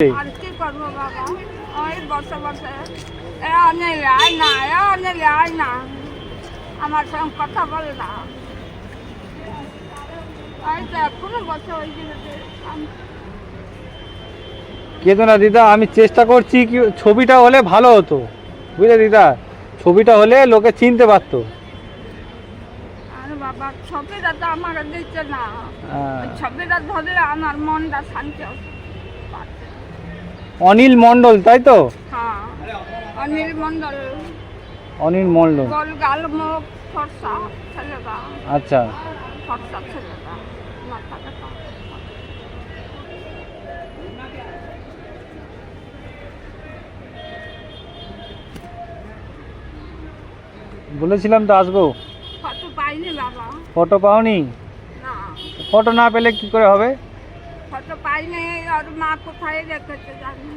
আর করব বাবা। ওই বসে বসে। এ অনেক আয় না এ অনেক আয় না। আমার সঙ্গে কথা বলে না। ওই তো এখনও বসে ওই কেঁদো না দিদা আমি চেষ্টা করছি কি ছবিটা হলে ভালো হতো। বুঝলে দিদা? ছবিটা হলে লোকে চিনতে পারতো। আর বাবা ছবিটা তো আমাকে দিচ্ছে না। হ্যাঁ। ছবিটা ধরলে আমার মনটা শান্তি হচ্ছে। অনিল মণ্ডল তাই তো? হ্যাঁ অনিল মন্ডল অনিল মুখ ফর্সা ছেলেটা। আচ্ছা। ফর্সা ছেলেটা বলেছিলাম তো আসব। ফটো পাইনি বাবা। ফটো পাওনি? ফটো না পেলে কি করে হবে? ফটো পাইনি আর মা কোথায় রেখেছে জানি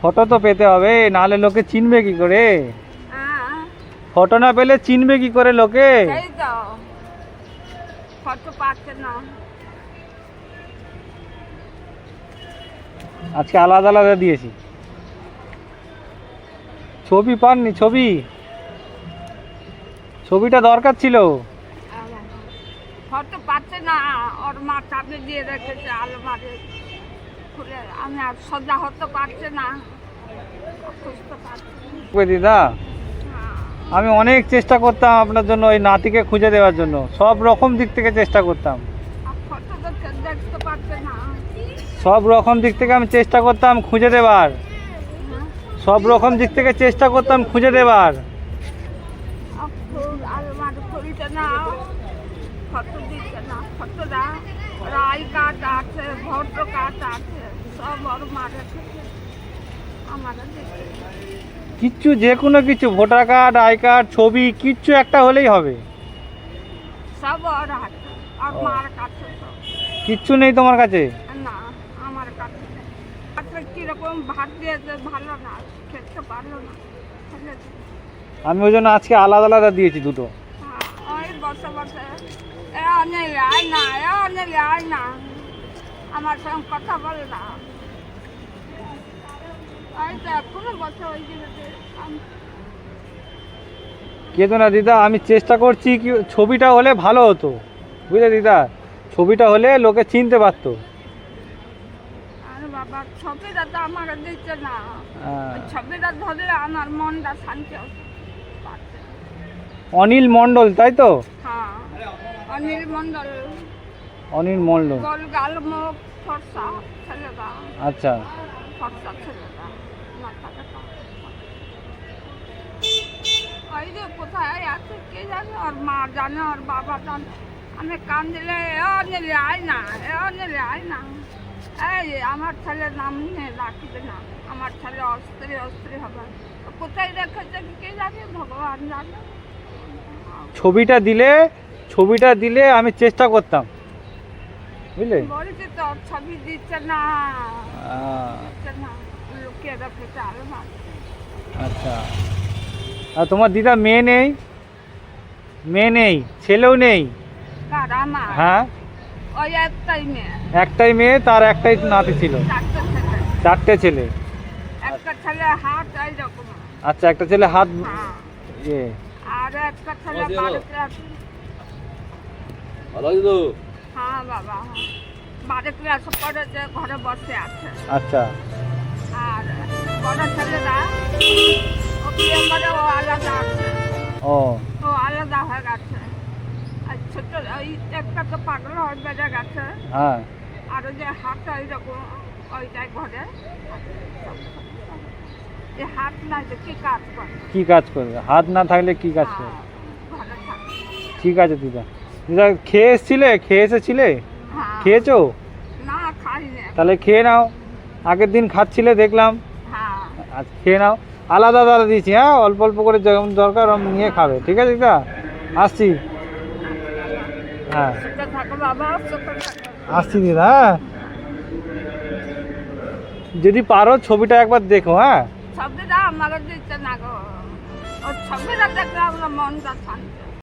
ফটো তো পেতে হবে নাহলে লোকে চিনবে কি করে? হ্যাঁ। ফটো না পেলে চিনবে কি করে লোকে? সেই তো ফটো পাচ্ছে না। আজকে আলাদা আলাদা দিয়েছি। ছবি পাননি ছবি। ছবিটা দরকার ছিল। পাচ্ছে না ওর মা চাপে দিয়ে রেখেছে আলমারি খুলে আমি আর সোজা হতে পারছে না। দিদা। আমি অনেক চেষ্টা করতাম আপনার জন্য ওই নাতিকে খুঁজে দেওয়ার জন্য সব রকম দিক থেকে চেষ্টা করতাম সব রকম দিক থেকে আমি চেষ্টা করতাম খুঁজে দেবার। সব রকম দিক থেকে চেষ্টা করতাম খুঁজে দেবার না কার্ড আছে ভোটার কার্ড আছে সব ওর মারে আমাদের কিচ্ছু যে কোনো কিছু ভোটার কার্ড আই কার্ড ছবি কিচ্ছু একটা হলেই হবে। সব ওর আর। মার কাছে কিচ্ছু নেই তোমার কাছে? না আমার কাছে। আচ্ছা কীরকম ভাত দিয়েছে ভালো না খেতে পারল না আমি ওই জন্য আজকে আলাদা আলাদা দিয়েছি দুটো। হ্যাঁ, ওই বসে বসে এ অনেক আয় না অনেক আয় না আমার সঙ্গে কথা বলে না কেঁদো দিদা আমি চেষ্টা করছি কি ছবিটা হলে ভালো হতো। বুঝলে দিদা? ছবিটা হলে লোকে চিনতে পারতো। আরে বাবা ছবিটা তো আমাকে দিচ্ছে না। হ্যাঁ। ছবিটা ধরলে আমার মনটা শান্তি অনিল মণ্ডল তাই তো? অনিল মন্ডল অনিল মণ্ডল। গোল মুখ ফর্সা ছেলেটা। আচ্ছা। ফর্সা ছেলেটা। ওই যে কোথায় আছে কে জানে? ওর মা জানে ওর বাবা জানে। আমি কান দিলে এ অনিল আয় না এ অনিল আয় না। এই আমার ছেলের নাম নিয়ে রাখবে না। আমার ছেলে অস্ত্রী অস্ত্রী হবে। কোথায় রেখেছে কে জানে? ভগবান জানে। ছবিটা দিলে ছবিটা দিলে আমি চেষ্টা করতাম। বুঝলে? ছবি দিচ্ছে না। আচ্ছা। আর তোমার দিদা মেয়ে নেই? মেয়ে নেই ছেলেও নেই? হ্যাঁ? একটাই মেয়ে। তার একটাই নাতি ছিল। চারটে ছেলে। আচ্ছা একটা ছেলে হাত হ্যাঁ। ইয়ে। আর একটা ছেলে বাড়িতে আছে? হ্যাঁ বাবা। বাড়ি ক্লাস করেছে ঘরে বসে আছে। আচ্ছা। আর বড় ছেলেরা ও বিয়ে করে ও আলাদা আছে। ও। ও আলাদা হয়ে গেছে। আর ছোট ওই একটা তো পাগল হয়ে বেড়ে গেছে। হ্যাঁ। আর ওই যে হাতটা ওইরকম ওইটাই ঘরে। হাত যে কি কাজ করে। কি কাজ করবে? হাত না থাকলে কি কাজ করবে? হ্যাঁ, থাকে। ঠিক আছে দিদা। খেয়ে এসছিলে? খেয়ে এসেছিলে? হ্যাঁ। খেয়েছো? তাহলে খেয়ে নাও। আগের দিন খাচ্ছিলে দেখলাম। হ্যাঁ। আজ খেয়ে নাও। আলাদা আলাদা দিয়েছি হ্যাঁ? অল্প অল্প করে যেমন দরকার ওরম নিয়ে খাবে। ঠিক আছে দিদা? আসছি। হ্যাঁ। আসছি দিদা হ্যাঁ। যদি পারো ছবিটা একবার দেখো হ্যাঁ। ছবিটা আমাকে দিচ্ছে না গো। ছবিটা দেখলে আমরা মনটা শান্তি।